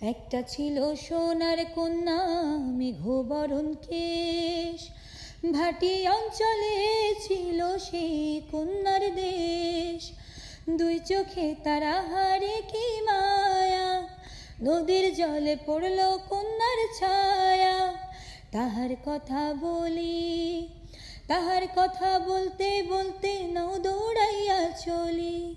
একটা ছিল সোনার কন্যা মেঘবরণ কেশ। ভাটি অঞ্চলে ছিল সেই কন্যার দেশ। দুই চোখে তারা হারে কি মায়া? নদীর জলে পড়ল কন্যার ছায়া। তাহার কথা বলি, তাহার কথা বলতে বলতে নৌ দৌড়াইয়া চলি।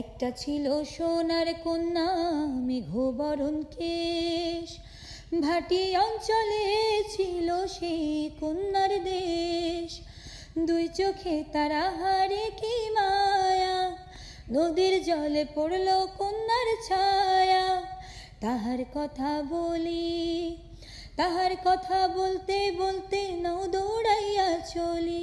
একটা ছিল সোনার কন্যা, মেঘবরণ কেশ। ভাটি অঞ্চলে ছিল সেই কন্যার দেশ। দুই চোখে তারা হারে কি মায়া, নদীর জলে পড়ল কন্যার ছায়া। তাহার কথা বলি, তাহার কথা বলতে বলতে নৌ দৌড়াইয়া চলি।